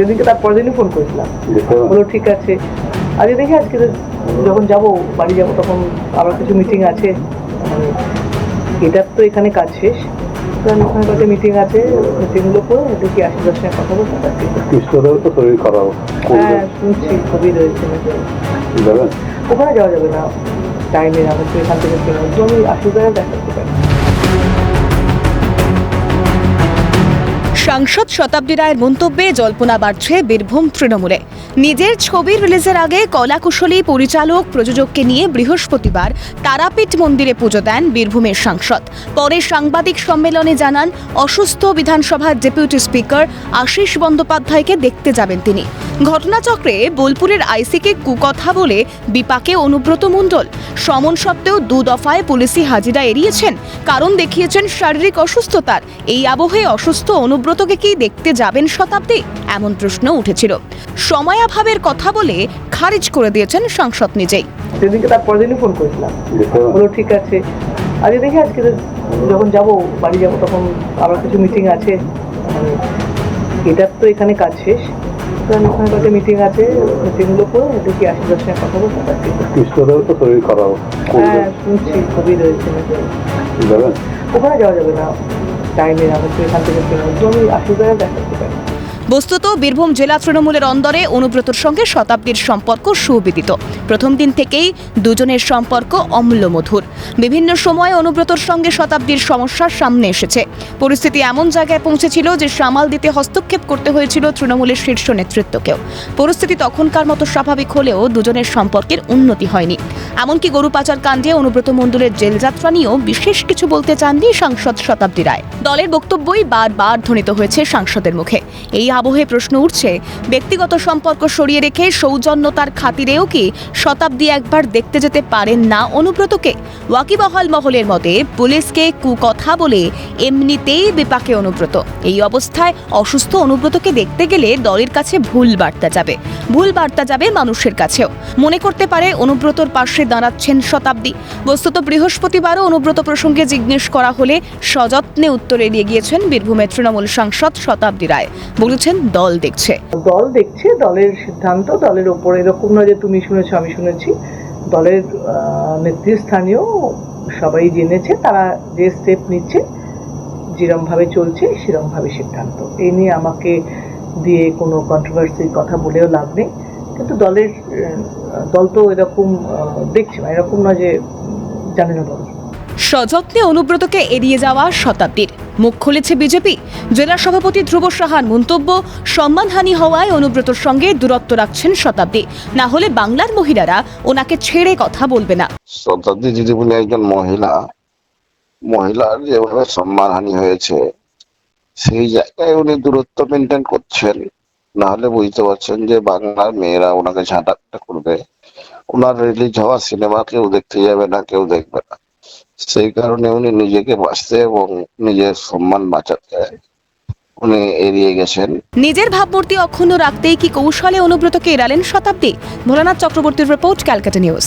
সেদিনকে তার পরের দিনই ফোন করেছিলাম? বলো ঠিক আছে। আজকে দেখি আজকে যখন যাব বাড়ি যাব তখন আবার কিছু মিটিং আছে। এটার তো এখানে কাজ শেষ। ওখানে কয়েকটা মিটিং আছে। মিটিংগুলো করে দেখি আশীর্বাদের সঙ্গে কথা বলতে পারছি কৃষ্ণদেব তো শরীর খারাপ হ্যাঁ শুনছি খুবই রয়েছে। ওখানে যাওয়া যাবে না। টাইমে আমার তো এখান থেকে আমি আশীর্বাদে দেখা করতে পারি। সাংসদ শতাব্দী রায়ের মন্তব্যে জল্পনা বাড়ছে বীরভূম তৃণমূলে। নিজের ছবি রিলিজের আগে কলাকুশলী পরিচালক প্রযোজককে নিয়ে বৃহস্পতিবার তারাপীঠ মন্দিরে পুজো দেন বীরভূমের সাংসদ। পরে সাংবাদিক সম্মেলনে জানান, অসুস্থ বিধানসভার ডেপুটি স্পিকার আশিস বন্দ্যোপাধ্যায়কে দেখতে যাবেন তিনি। ঘটনাচক্রে বোলপুরের আইসিকে কুকথা বলে বিপাকে অনুব্রত মণ্ডল। সমন সত্ত্বেও দু দফায় পুলিশি হাজিরা এড়িয়েছেন। কারণ দেখিয়েছেন শারীরিক অসুস্থতার। এই আবহে অসুস্থ অনুব্রতকে কি দেখতে যাবেন শতাব্দী? এমন প্রশ্ন উঠেছিল। সময়াভাবের কথা বলে খারিজ করে দিয়েছেন সাংসদ নিজেই। সেদিনকে তার পরের দিনই ফোন করেছিলাম। বলো ঠিক আছে। আজকে দেখি আজকে যখন যাব, বাড়ি যাব, তখন আবার কিছু মিটিং আছে। মানে এটার তো এখানে কাজ শেষ। ওখানে কয়েকটা মিটিং আছে মিটিংগুলো করে একটু কি আশীর্বাদ সঙ্গে কথা বলতে পারছি? কৃষ্ণদেব তো শরীর খারাপ হ্যাঁ শুনছি খুবই রয়েছে। ওখানে যাওয়া যাবে না। টাইমে আমার এখান থেকে আমি আশীর্বাদে দেখাতে পারি। বস্তুত বীরভূম জেলা তৃণমূলের অন্দরে অনুব্রতর সঙ্গে শতাব্দীর সম্পর্ক সুবিদিত। প্রথম দিন থেকেই দুজনের সম্পর্ক অমূল্যমধুর বিভিন্ন সময়ে অনুব্রতর সঙ্গে শতাব্দীর সমস্যার সামনে এসেছে। পরিস্থিতি এমন জায়গায় পৌঁছেছিল যে সামাল দিতে হস্তক্ষেপ করতে হয়েছিল তৃণমূলের শীর্ষ নেতৃত্বকেও। পরিস্থিতি তখনকার মতো স্বাভাবিক হলেও দুজনের সম্পর্কের উন্নতি হয়নি। এমনকি গরু পাচার কাণ্ডে অনুব্রত মণ্ডলের জেলযাত্রা নিয়েও বিশেষ কিছু বলতে চাননি সাংসদ শতাব্দী রায়। দলের বক্তব্যই বারবার ধ্বনিত হয়েছে সাংসদের মুখে। এই আবহে প্রশ্ন উঠছে, ব্যক্তিগত সম্পর্ক সরিয়ে রেখে সৌজন্যতার খাতিরেও কি শতাব্দী একবার দেখতে যেতে পারেন না অনুব্রতকে? ওয়াকিবহাল মহলের মতে, পুলিশকে কুকথা বলে এমনিতেই বিপাকে অনুব্রত। এই অবস্থায় অসুস্থ অনুব্রতকে দেখতে গেলে দলের কাছে ভুল বার্তা যাবে। ভুল বার্তা যাবে মানুষের কাছেও। মনে করতে পারে অনুব্রতর পাশে দাঁড়াচ্ছেন শতাব্দী। বস্তুত বৃহস্পতিবারও অনুব্রত প্রসঙ্গে জিজ্ঞেস করা হলে সযত্নে উত্তর এড়িয়ে গিয়েছেন বীরভূমের তৃণমূল সাংসদ শতাব্দী রায়। বলেছেন, দল দেখছে। দল দেখছে, দলের সিদ্ধান্ত, দলের ওপর এরকম নয় যে তুমি শুনেছো, আমি শুনেছি। দলের নেতৃস্থানীয় সবাই জেনেছে, তারা যে স্টেপ নিচ্ছে, যেরমভাবে চলছে, সেরমভাবে সিদ্ধান্ত। এই নিয়ে আমাকে দিয়ে কোনো কন্ট্রোভার্সির কথা বলেও লাভ নেই। কিন্তু দলের দল তো এরকম আহ, দেখছে না। এরকম নয় যে জানে না দল। সযত্নে অনুব্রতকে এড়িয়ে যাওয়া শতাব্দীর। মুখ খুলেছে বিজেপি। জেলা সভাপতি ধ্রুব সাহার মন্তব্য সম্মানহানি হওয়ায় অনুব্রতর সঙ্গে দূরত্ব রাখছেন শতাব্দী। না হলে বাংলার মহিলারা ওনাকে ছেড়ে কথা বলবে না। শতাব্দী দিদি বলে একজন মহিলা মহিলার যেভাবে সম্মানহানি হয়েছে সেই জায়গায় উনি দূরত্ব মেনটেন করছেন। না হলে বুঝতে পারছেন যে বাংলার মেয়েরা ওনাকে ঝাঁটাপটা করবে। ওনার রিলিজ হওয়া সিনেমা কেউ দেখতে যাবে না, কেউ দেখবে না। সেই কারণে উনি নিজেকে বাঁচতে এবং নিজের সম্মান বাঁচাতে উনি এড়িয়ে গেছেন। নিজের ভাবমূর্তি অক্ষুণ্ণ রাখতেই কি কৌশলে অনুব্রতকে এড়ালেন শতাব্দী? ভোলানাথ চক্রবর্তীর রিপোর্ট ক্যালকাটা নিউজ